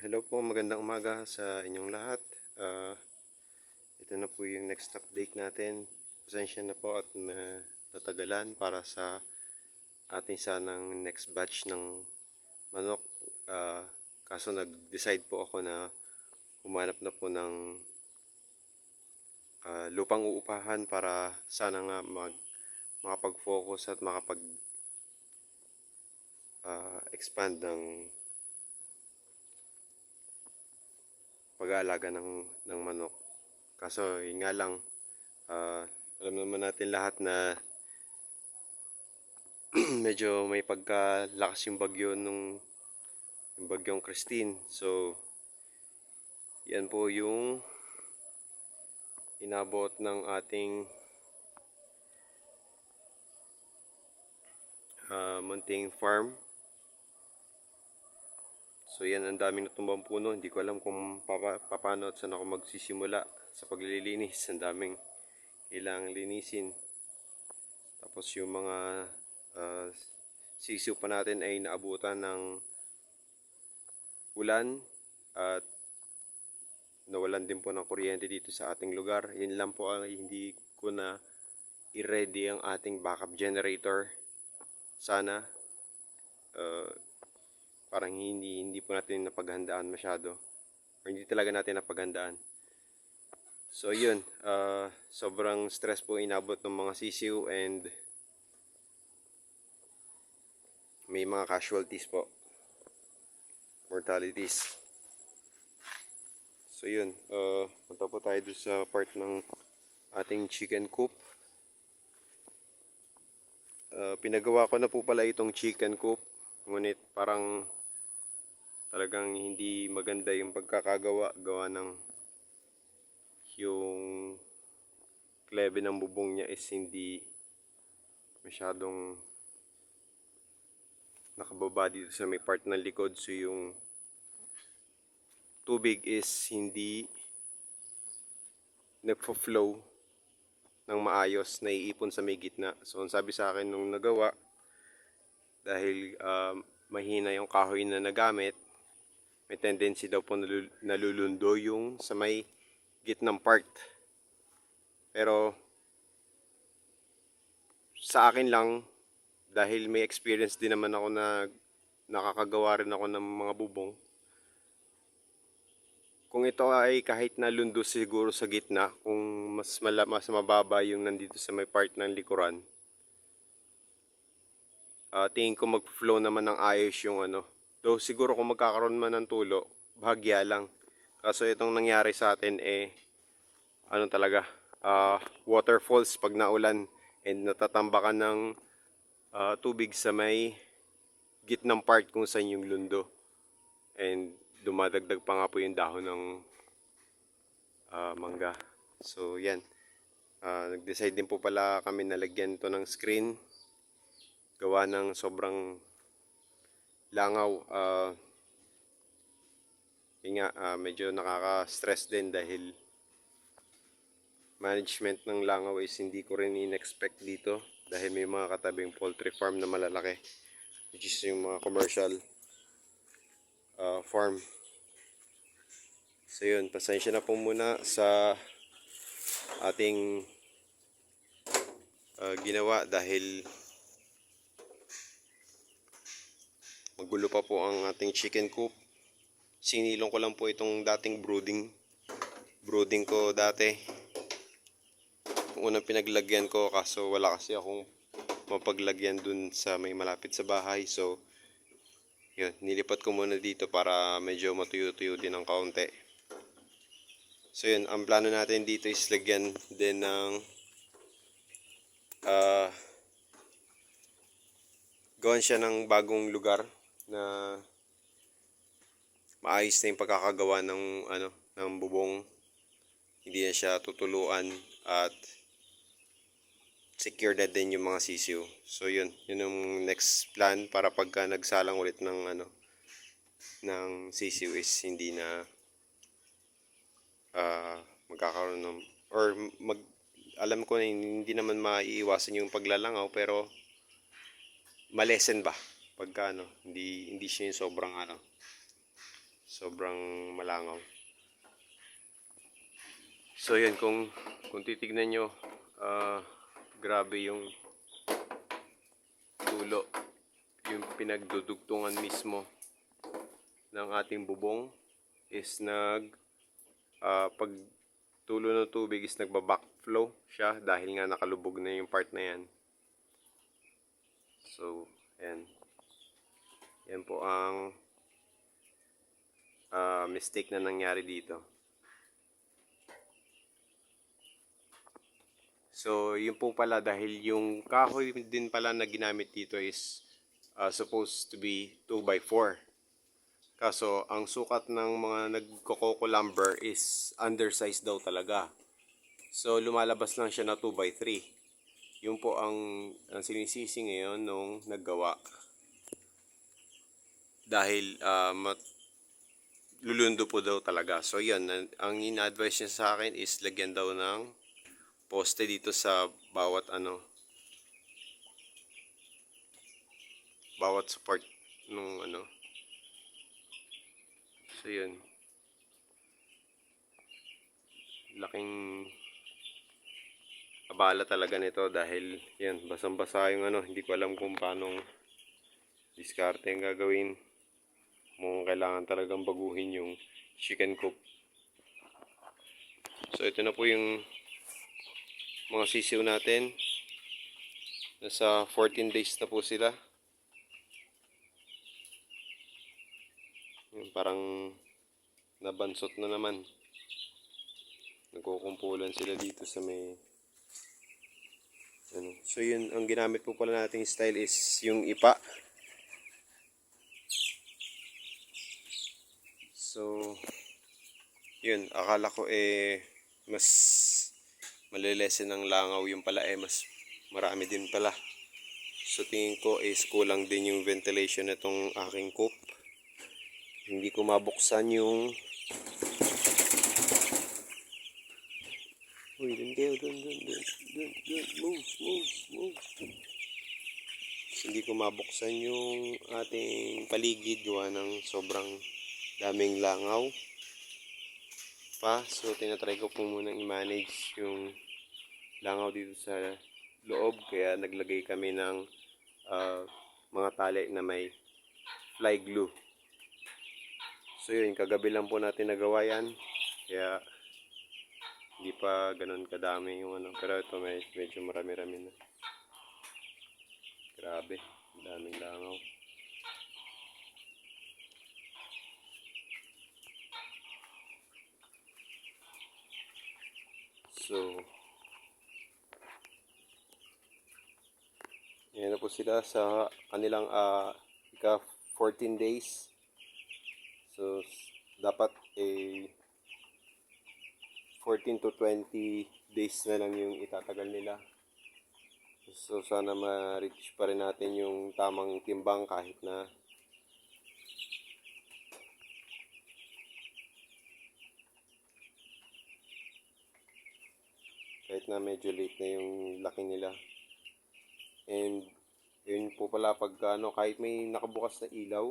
hello po, magandang umaga sa inyong lahat. Ah, ito na po yung next update natin. Pasensya na po at na natagalan para sa ating sanang next batch ng manok. Ah, kaso nag-decide po ako na humanap na po ng ah, lupang uupahan para sana nga mag makapag-focus at makapag ah, expand ng pag-aalaga ng, ng manok. Kaso, yun nga lang, ah, alam naman natin lahat na medyo may pagkalakas yung bagyo nung yung bagyong Christine. So, yan po yung inabot ng ating ah, munting farm. So yan, ang daming natumbang puno. Hindi ko alam kung papa, paano at saan ako magsisimula sa paglilinis. Ang daming kailangang linisin. Tapos yung mga ah, sisiw pa natin ay naabutan ng ulan at nawalan din po ng kuryente dito sa ating lugar. Yun lang po ay hindi ko na i-ready ang ating backup generator. Sana. Uh, parang hindi hindi po natin napaghandaan masyado. Or hindi talaga natin napaghandaan. So yun uh, sobrang stress po inabot ng mga sisiw and may mga casualties po. Mortalities. So yun uh, punta po tayo doon sa part ng ating chicken coop. Uh, pinagawa ko na po pala itong chicken coop. Ngunit parang talagang hindi maganda yung pagkakagawa gawa ng yung klebe ng bubong niya is hindi masyadong nakababa dito sa may part ng likod. So yung tubig is hindi nagfo-flow ng maayos naiipon sa may gitna. So ang sabi sa akin nung nagawa dahil um, mahina yung kahoy na nagamit may tendency daw po nalul- nalulundo yung sa may gitnang part. Pero sa akin lang, dahil may experience din naman ako na nakakagawa rin ako ng mga bubong, kung ito ay kahit nalundo siguro sa gitna, kung mas, mala, mas mababa yung nandito sa may part ng likuran, uh, tingin ko mag-flow naman ng ayos yung ano, Though siguro kung magkakaroon man ng tulo, bahagya lang. Kaso itong nangyari sa atin eh, ano talaga, uh, waterfalls pag naulan and natatambakan ng uh, tubig sa may gitnang part kung saan yung lundo. And dumadagdag pa nga po yung dahon ng uh, mangga. So yan. Uh, nag-decide din po pala kami na lagyan to ng screen. Gawa ng sobrang langaw uh, yun nga uh, medyo nakaka-stress din dahil management ng langaw is hindi ko rin in-expect dito dahil may mga katabing poultry farm na malalaki which is yung mga commercial uh, farm. So yun pasensya na po muna sa ating uh, ginawa dahil Magulo pa po ang ating chicken coop. Sinilong ko lang po itong dating brooding. Brooding ko dati. Unang pinaglagyan ko kaso wala kasi akong mapaglagyan dun sa may malapit sa bahay. So, yun, nilipat ko muna dito para medyo matuyo-tuyo din ng kaunti. So yun, ang plano natin dito is lagyan din ng uh, gawan siya ng bagong lugar na maayos na yung pagkakagawa ng ano ng bubong. Hindi na siya tutuluan at secure na din yung mga sisiw. So yun. Yun yung next plan para pagka nagsalang ulit ng ano ng sisiw is hindi na uh, magkakaroon ng or mag alam ko na hindi naman maiiwasan yung paglalangaw pero malesen ba pagka ano, hindi, hindi siya yung sobrang ano, sobrang malangaw. So yan kung kung titignan nyo, ah, grabe yung tulo, yung pinagdudugtungan mismo ng ating bubong is nag ah, pag tulo ng tubig is nagba-backflow siya dahil nga nakalubog na yung part na yan. So, yan. Yan po ang ah, mistake na nangyari dito. So, yun po pala dahil yung kahoy din pala na ginamit dito is ah, supposed to be 2 by 4 Kaso, ang sukat ng mga nagkokoko lumber is undersized daw talaga. So, lumalabas lang siya na 2 by 3 Yun po ang, ang sinisisi ngayon nung naggawa. Dahil ah, mat, lulundo po daw talaga. So, yun. Ang ang ina-advise niya sa akin is lagyan daw ng poste dito sa bawat ano bawat support nung ano so yun laking abala talaga nito dahil yan basang basa yung ano hindi ko alam kung paano diskarte ang gagawin mukhang kailangan talagang baguhin yung chicken coop so ito na po yung mga sisiw natin. Nasa 14 days na po sila. Yung parang nabansot na naman. Nagkukumpulan sila dito sa may ano. So yun, ang ginamit po pala nating style is yung ipa. So, yun, akala ko eh mas malilesen ng langaw yung pala eh mas marami din pala. So tingin ko is kulang din yung ventilation nitong aking coop hindi ko mabuksan yung uy dun kayo dun dun dun dun dun move move move. Hindi ko mabuksan yung ating paligid gawa ng sobrang daming langaw pa. So, tinatry ko po munang i-manage yung langaw dito sa loob. Kaya naglagay kami ng ah, mga tali na may fly glue. So, yun. Kagabi lang po natin nagawa yan. Kaya, hindi pa ganun kadami yung ano. Pero ito may, medyo marami-rami na. Grabe. Daming langaw. So, yan na po sila sa kanilang ah, ika 14 days. So, dapat eh 14 to 20 days na lang yung itatagal nila. So, sana ma-reach pa rin natin yung tamang timbang kahit na kahit na medyo late na yung laki nila. And yun po pala pag ano, kahit may nakabukas na ilaw,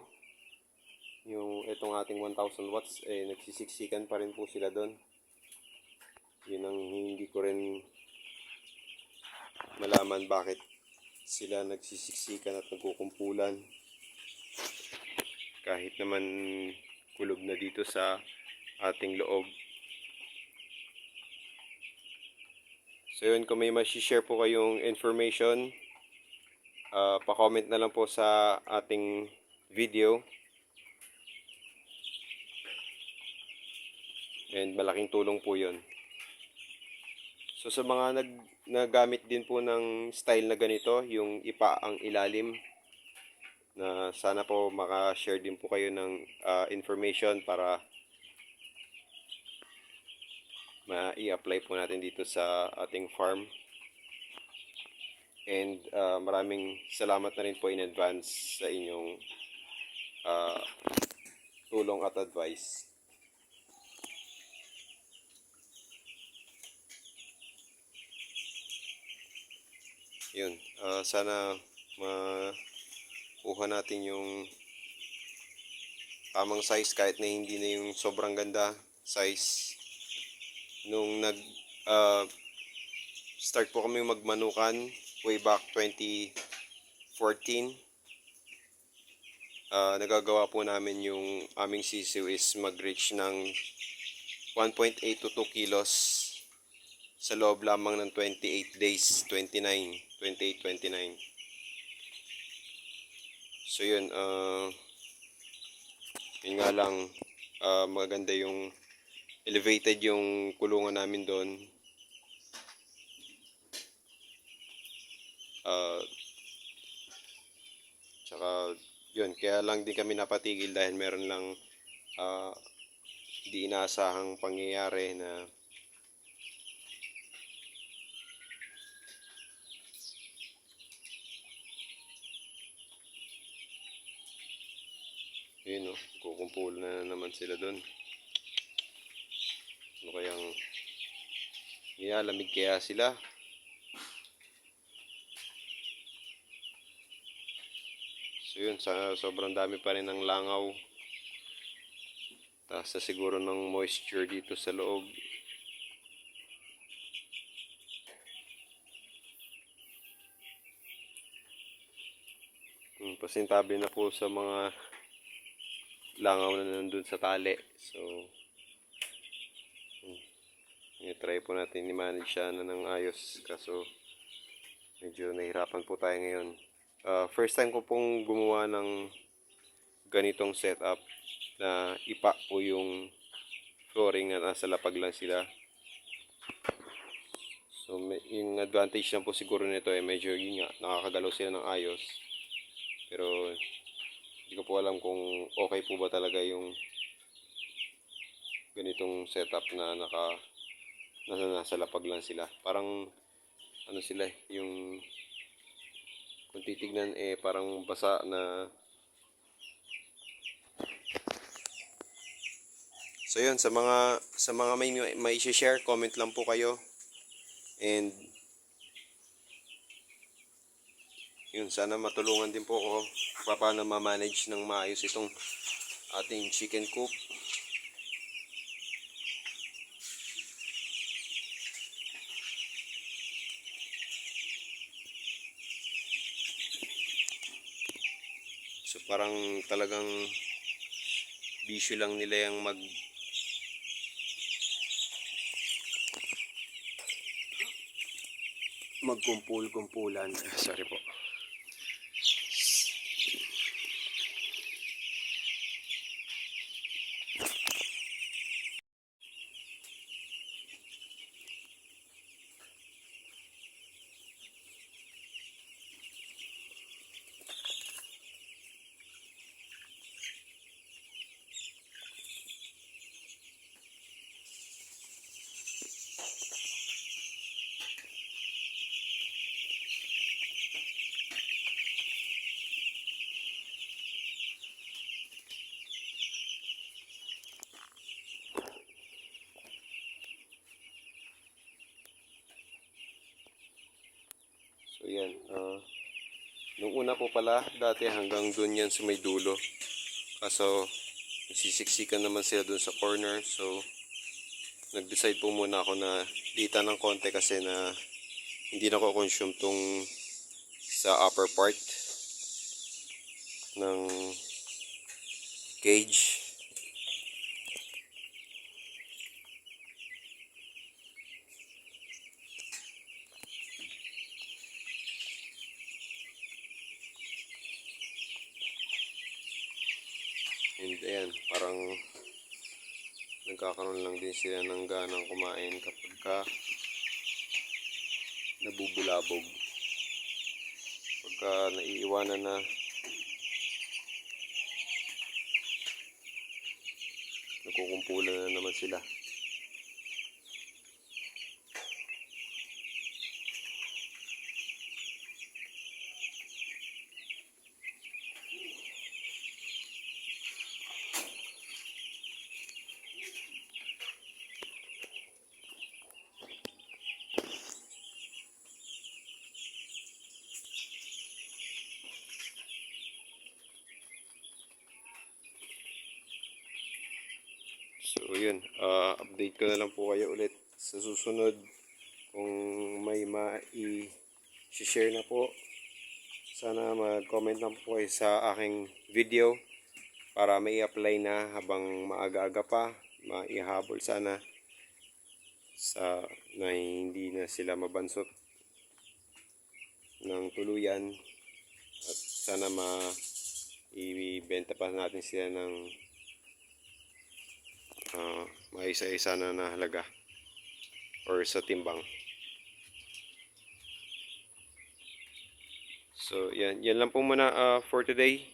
yung itong ating 1000 watts, eh nagsisiksikan pa rin po sila doon. Yun ang hindi ko rin malaman bakit sila nagsisiksikan at nagkukumpulan. Kahit naman kulob na dito sa ating loob. So yun, kung may share po kayong information, ah, pa-comment na lang po sa ating video. And malaking tulong po yun. So sa mga nag nagamit din po ng style na ganito, yung ipa ang ilalim, na sana po maka-share din po kayo ng ah, information para ma-i-apply po natin dito sa ating farm. And ah, maraming salamat na rin po in advance sa inyong ah, tulong at advice. Yun, ah, sana makuha natin yung Tamang size kahit na hindi na yung sobrang ganda size. Nung nag ah, start po kami magmanukan way back 2014. Ah, nagagawa po namin yung aming sisiw is mag-reach ng 1.8 to 2 kilos sa loob lamang ng 28 days, 29, 28, 29. So yun, ah yun nga lang, ah, maganda yung elevated yung kulungan namin doon. Ah tsaka yun, kaya lang din kami napatigil dahil meron lang ah, di inaasahang pangyayari na yun no, kukumpulo na naman sila doon. Ano kayang nilalamig kaya sila? So yun, sa, sobrang dami pa rin ng langaw. Taas na siguro ng moisture dito sa loob. Hmm, pasintabi na po sa mga langaw na nandun sa tali. So, i-try po natin i-manage siya na ng ayos. Kaso, medyo nahirapan po tayo ngayon. Ah, first time ko pong gumawa ng ganitong setup na ipa po yung flooring na nasa lapag lang sila. So, may, yung advantage lang po siguro nito ay medyo yun nga, nakakagalaw sila ng ayos. Pero, hindi ko po alam kung okay po ba talaga yung ganitong setup na naka nasa, nasa lapag lang sila. Parang, ano sila eh, yung kung titignan eh parang basa na So yun sa mga sa mga may may share comment lang po kayo. And yun sana matulungan din po ako pa- paano ma-manage ng maayos itong ating chicken coop. Parang talagang bisyo lang nila yung mag magkumpul-kumpulan. Sorry po. So yan. ah nung una po pala, dati hanggang dun yan sa may dulo. Kaso, nagsisiksikan naman sila dun sa corner. So, nag-decide po muna ako na dita ng konti kasi na hindi na ko consume tong sa upper part ng cage. And ayan, parang nagkakaroon lang din sila ng ganang kumain kapag ka nabubulabog. Pagka naiiwanan na nagkukumpulan na naman sila. So, yun. ah, update ko na lang po kayo ulit sa susunod. Kung may ma-i-share na po, sana mag-comment lang po sa aking video para may apply na habang maaga-aga pa, maihabol sana sa na hindi na sila mabansot ng tuluyan at sana ma ibenta pa natin sila ng uh, maisa-isa na na halaga or sa timbang. So, yan. Yan lang po muna ah, for today.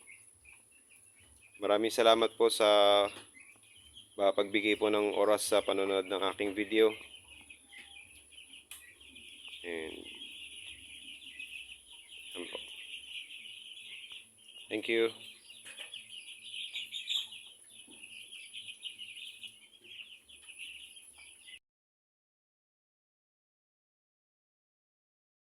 Maraming salamat po sa ah, pagbigay po ng oras sa panonood ng aking video. And. Thank you.